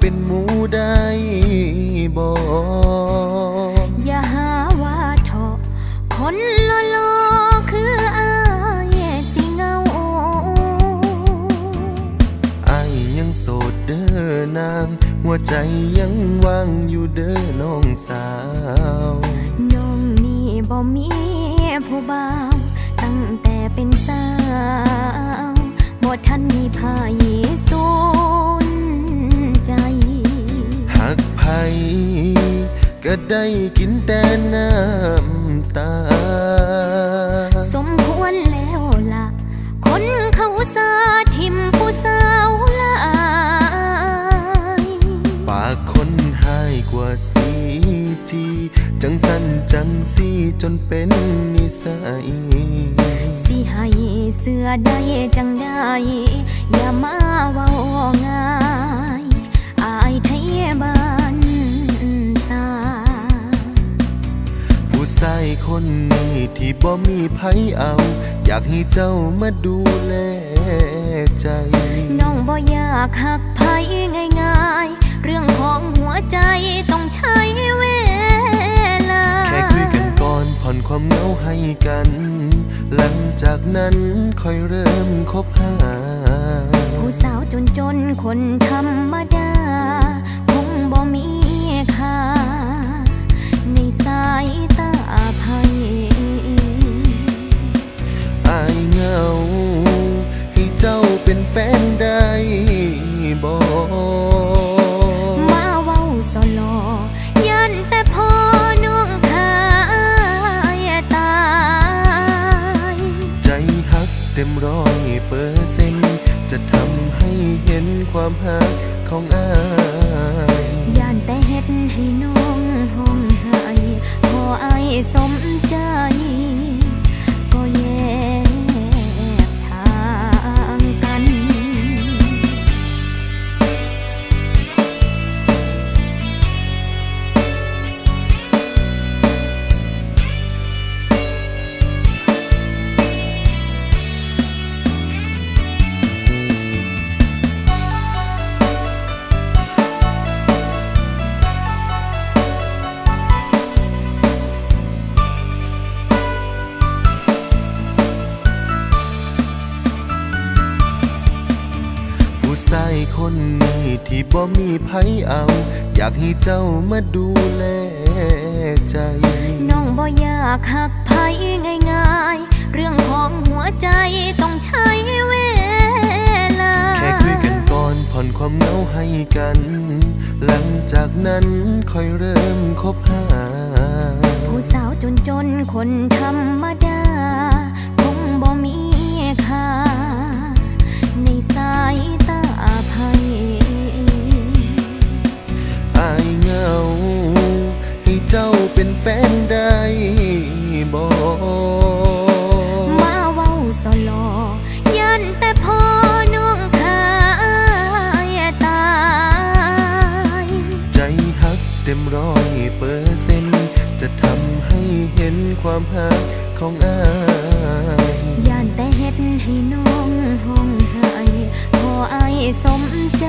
เป็นหมูได้บ่อย่าหาว่าเถาะคนลอลอคืออายสิเงาไอ้ยังโสดเด้อนางหัวใจยังว่างอยู่เด้อน้องสาวน้องนี่บ่มีผู้บ่าวตั้งแต่เป็นสาวบ่ทันมีพายสู ใจหักไผก็ได้กินแต่น้ำตา สมควรแล้วล่ะ คนเขาสาทิมผู้สาวหลายปากคนหายกว่าสีทีจังสันจังสีจนเป็นนิสัย สิให้เสื้อได้จังได้ อย่ามาเว้า คนนี้ที่บ่มีไผเอา อยากให้เจ้ามาดูแลใจ น้องบ่อยากหักไผง่ายๆ เรื่องของหัวใจต้องใช้เวลา แค่คุยกันก่อนผ่อนความเหงาให้กัน หลังจากนั้นค่อยเริ่มคบหา ผู้สาวจนจนๆคนธรรมดา คงบ่มีค่าในสายตา ไผอายเหงา ให้เจ้าเป็นแฟนได้บ่มาเว้าสลอยันแต่พอน้องขายตาย ใจหักเต็มร้อยเปอร์เซ็นต์จะทำให้เห็นความหักของอายย่านแต่เฮ็ดให้น้อง สมใจ ผู้ชายคนนี้ที่บ่มีไผเอา อยากให้เจ้ามาดูแลใจ น้องบ่อยากหักไผง่ายๆ เรื่องของหัวใจต้องใช้เวลา แค่คุยกันก่อนผ่อนความเหงาให้กัน หลังจากนั้นค่อยเริ่มคบหา ผู้สาวจนจนๆคนธรรมดา คงบ่มีค่าในสายตา เจ้าเป็นแฟนได้บ่มาเว้าสลอยันแต่พอน้องขายตาย ใจหักเต็มร้อยเปอร์เซ็นต์จะทำให้เห็นความหักของอายย่านแต่เฮ็ดให้น้องห้องไห้พอไอายสมใจ